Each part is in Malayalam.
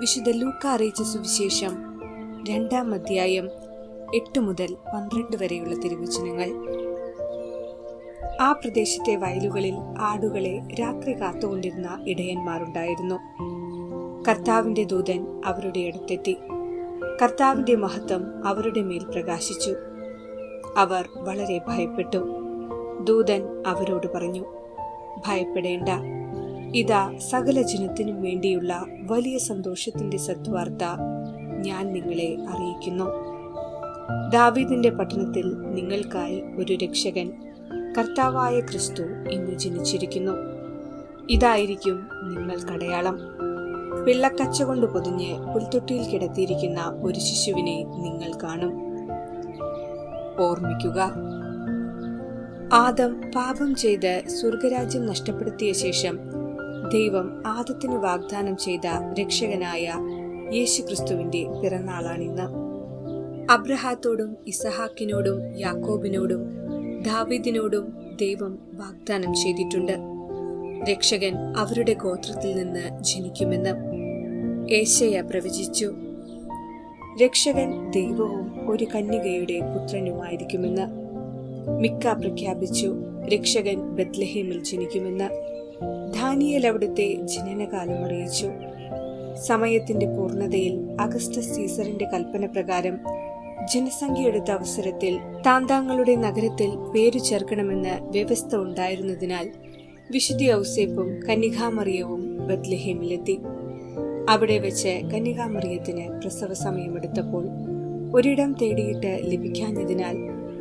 വിശുദ്ധ ലൂക്ക അറിയിച്ച സുവിശേഷം രണ്ടാം അധ്യായം എട്ട് മുതൽ പന്ത്രണ്ട് വരെയുള്ള തിരുവചനങ്ങൾ. ആ പ്രദേശത്തെ വയലുകളിൽ ആടുകളെ രാത്രി കാത്തുകൊണ്ടിരുന്ന ഇടയന്മാരുണ്ടായിരുന്നു. കർത്താവിന്റെ ദൂതൻ അവരുടെ അടുത്തെത്തി. കർത്താവിന്റെ മഹത്വം അവരുടെ മേൽ പ്രകാശിച്ചു. അവർ വളരെ ഭയപ്പെട്ടു. ദൂതൻ അവരോട് പറഞ്ഞു ഭയപ്പെടേണ്ട. ഇതാ സകല ജനത്തിനും വേണ്ടിയുള്ള വലിയ സന്തോഷത്തിന്റെ സദ്വാർത്ത ഞാൻ നിങ്ങളെ അറിയിക്കുന്നു. ദാവീദിന്റെ പട്ടണത്തിൽ നിങ്ങൾക്കായി ഒരു രക്ഷകൻ കർത്താവായ ക്രിസ്തു ഇന്ന് ജനിച്ചിരിക്കുന്നു. ഇതായിരിക്കും നിങ്ങൾ കടയാളം. പിള്ളക്കച്ച കൊണ്ട് പൊതിഞ്ഞ് പുൽത്തൊട്ടിയിൽ കിടത്തിയിരിക്കുന്ന ഒരു ശിശുവിനെ നിങ്ങൾ കാണും. ഓർമ്മിക്കുക ആദം പാപം ചെയ്ത് സ്വർഗരാജ്യം നഷ്ടപ്പെടുത്തിയ ശേഷം ദൈവം ആദത്തിന് വാഗ്ദാനം ചെയ്ത രക്ഷകനായ യേശുക്രിസ്തുവിന്റെ പിറന്നാളാണിന്ന്. അബ്രഹാത്തോടും ഇസഹാക്കിനോടും യാക്കോബിനോടും ദാവിദിനോടും ദൈവം വാഗ്ദാനം ചെയ്തിട്ടുണ്ട്. രക്ഷകൻ അവരുടെ ഗോത്രത്തിൽ നിന്ന് ജനിക്കുമെന്ന് ഏശയ പ്രവചിച്ചു. രക്ഷകൻ ദൈവവും ഒരു കന്യകയുടെ പുത്രനുമായിരിക്കുമെന്ന് മിക്ക പ്രഖ്യാപിച്ചു. രക്ഷകൻ ബത്ലഹേമിൽ ജനിക്കുമെന്ന് ധാനിയൽ അവിടുത്തെ ജനനകാലം അറിയിച്ചു. സമയത്തിന്റെ പൂർണതയിൽ അഗസ്റ്റസ് സീസറിന്റെ കൽപ്പന പ്രകാരം ജനസംഖ്യ എടുത്ത അവസരത്തിൽ താന്താങ്ങളുടെ നഗരത്തിൽ പേരു ചേർക്കണമെന്ന് വ്യവസ്ഥ ഉണ്ടായിരുന്നതിനാൽ വിശുദ്ധി ഔസേപ്പും കന്യകാമറിയവും ബത്ലഹേമിലെത്തി അവിടെ വെച്ച് കന്യകാമറിയത്തിന് പ്രസവ സമയമെടുത്തപ്പോൾ ഒരിടം തേടിയിട്ട് ലഭിക്കാഞ്ഞതിനാൽ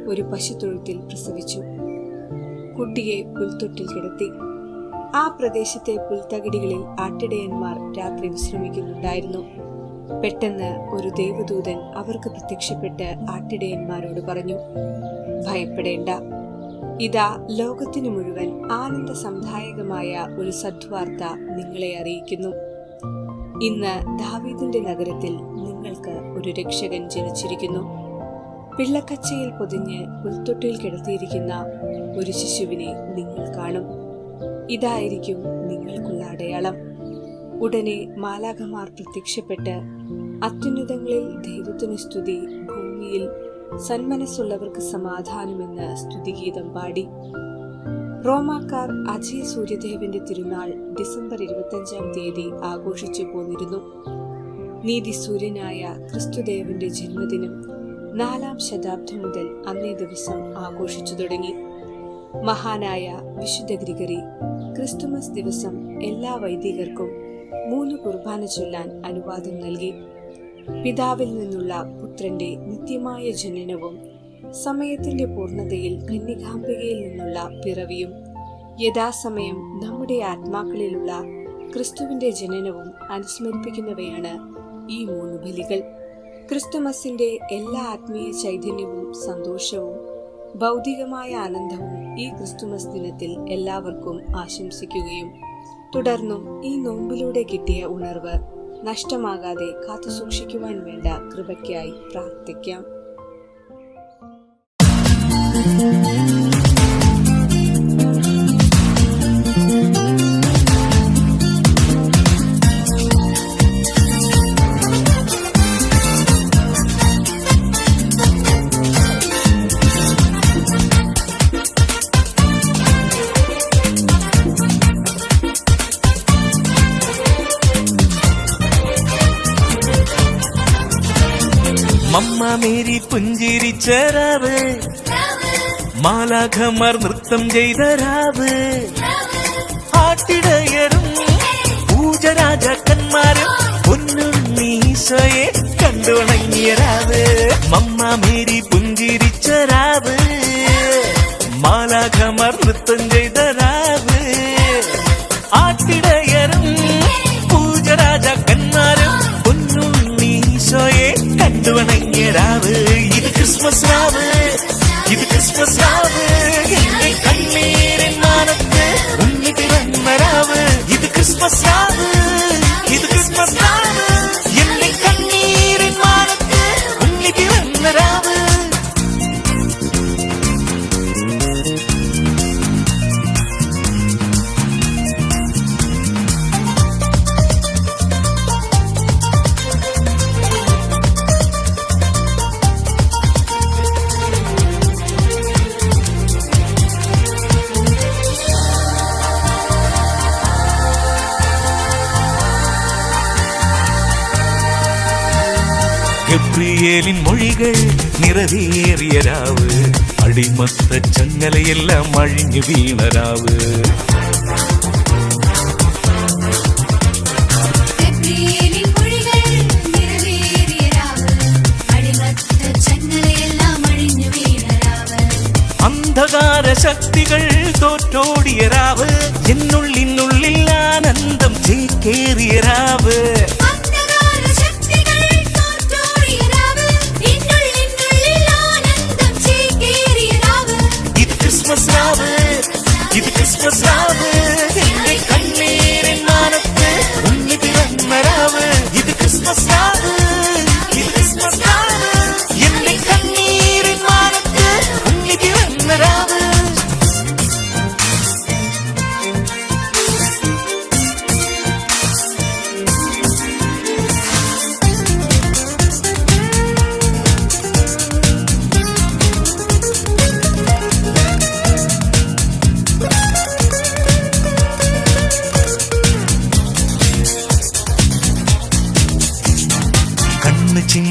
ഒരു പശുത്തൊഴുത്തിൽ പ്രസവിച്ചു. കുട്ടിയെ പുൽത്തൊട്ടിൽ കിടത്തി. ആ പ്രദേശത്തെ പുൽത്തകിടികളിൽ ആട്ടിടയന്മാർ രാത്രി വിശ്രമിക്കുന്നുണ്ടായിരുന്നു. പെട്ടെന്ന് ഒരു ദേവദൂതൻ അവർക്ക് പ്രത്യക്ഷപ്പെട്ട് ആട്ടിടയന്മാരോട് പറഞ്ഞു ഭയപ്പെടേണ്ട. ഇതാ ലോകത്തിനു മുഴുവൻ ആനന്ദ സംധായകമായ ഒരു സദ്വാർത്ത നിങ്ങളെ അറിയിക്കുന്നു. ഇന്ന് ദാവീദിന്റെ നഗരത്തിൽ നിങ്ങൾക്ക് ഒരു രക്ഷകൻ ജനിച്ചിരിക്കുന്നു. പിള്ളക്കച്ചയിൽ പൊതിഞ്ഞ് പുൽത്തൊട്ടിൽ കിടത്തിയിരിക്കുന്ന ഒരു ശിശുവിനെ നിങ്ങൾ കാണും. ഇതായിരിക്കും നിങ്ങൾക്കുള്ള അടയാളം. ഉടനെ മാലാഖമാർ പ്രത്യക്ഷപ്പെട്ട് അത്യുന്നതങ്ങളിൽ ദൈവത്തിന് സ്തുതി ഭൂമിയിൽ സന്മനസ്സുള്ളവർക്ക് സമാധാനമെന്ന് സ്തുതിഗീതം പാടി. റോമാക്കാർ അജയ സൂര്യദേവന്റെ തിരുനാൾ ഡിസംബർ ഇരുപത്തഞ്ചാം തീയതി ആഘോഷിച്ചു പോന്നിരുന്നു. നീതി സൂര്യനായ ക്രിസ്തുദേവന്റെ ജന്മദിനം നാലാം ശതാബ്ദം മുതൽ അന്നേ ദിവസം ആഘോഷിച്ചു തുടങ്ങി. മഹാനായ വിശുദ്ധ ഗ്രിഗറി ക്രിസ്തുമസ് ദിവസം എല്ലാ വൈദികർക്കും മൂന്ന് കുർബാന ചൊല്ലാൻ അനുവാദം നൽകി. പിതാവിൽ നിന്നുള്ള പുത്രന്റെ നിത്യമായ ജനനവും സമയത്തിന്റെ പൂർണതയിൽ കന്യകാംബികയിൽ നിന്നുള്ള പിറവിയും യഥാസമയം നമ്മുടെ ആത്മാക്കളിലുള്ള ക്രിസ്തുവിന്റെ ജനനവും അനുസ്മരിപ്പിക്കുന്നവയാണ് ഈ മൂന്ന് ബലികൾ. ക്രിസ്തുമസിന്റെ എല്ലാ ആത്മീയ ചൈതന്യവും സന്തോഷവും ഭൗതികമായ ആനന്ദവും ഈ ക്രിസ്തുമസ് ദിനത്തിൽ എല്ലാവർക്കും ആശംസിക്കുകയും തുടർന്നും ഈ നോമ്പിലൂടെ കിട്ടിയ ഉണർവ് നഷ്ടമാകാതെ കാത്തുസൂക്ഷിക്കുവാൻ വേണ്ട കൃപയ്ക്കായി പ്രാർത്ഥിക്കാം. മമ്മ മേരി പുഞ്ചിരിച്ച രാവ് മാലാഖമാർ നൃത്തം ചെയ്ത രാവ് ആട്ടിടയരും പൂജരാജാക്കന്മാരും പൊന്നുണ്ണീശോയെ കണ്ടുണങ്ങിയ രാവ് മമ്മ മേരി പുഞ്ചിരിച്ച രാവ് ഇത് ക്രിസ്മസ് രാവ് ഇത് ക്രിസ്മസ് രാവ് എന്റെ കണ്ണീരിൻ മാനത്ത് ഉണ്ണി പിറന്ന രാവ് ഇത് ക്രിസ്മസ് ഗബ്രിയേലിൻ മൊഴികൾ നിറവേറിയ രാവ്. അടിമത്ത ചങ്ങലയെല്ലാം അഴിഞ്ഞു വീണ രാവ്. അന്ധകാര ശക്തികൾ തോറ്റോടിയ രാവ്. എന്നുള്ളിനുള്ളിൽ ആനന്ദം ചേക്കേറിയ രാവ്. just like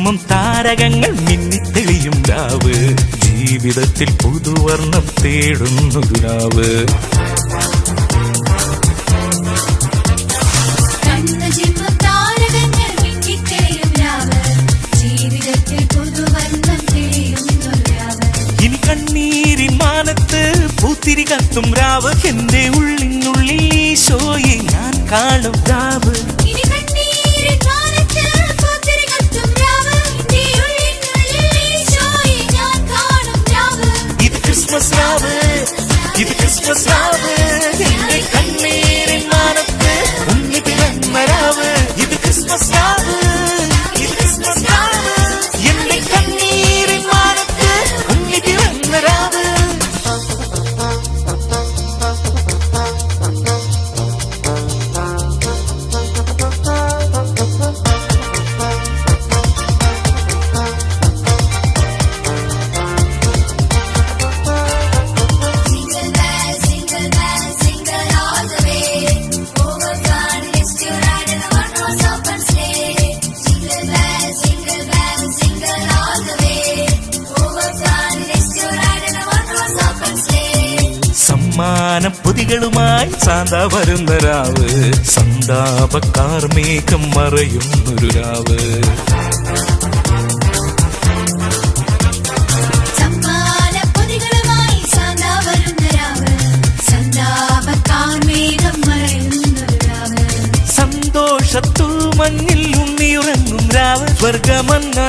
ചുമം താരകങ്ങൾ മിന്നിത്തെളിയും രാവ്. ജീവിതത്തിൽ പുതുവർണം തേടുന്നു രാവ് തിരികത്തും രാവ്. എന്റെ ഉള്ളിനുള്ളിൽ ഈശോയെ ഞാൻ കാണും രാവ്. Keep the Christmas loving. താരങ്ങളുമായി സാന്താ വരുന്ന രാവ് സന്താപക്കാർ മേഘം മറയുന്നൊരു രാവ് സന്തോഷത്തുൾ മഞ്ഞിൽ ഉണ്ണിയുറങ്ങും രാവ് സ്വർഗമന്ന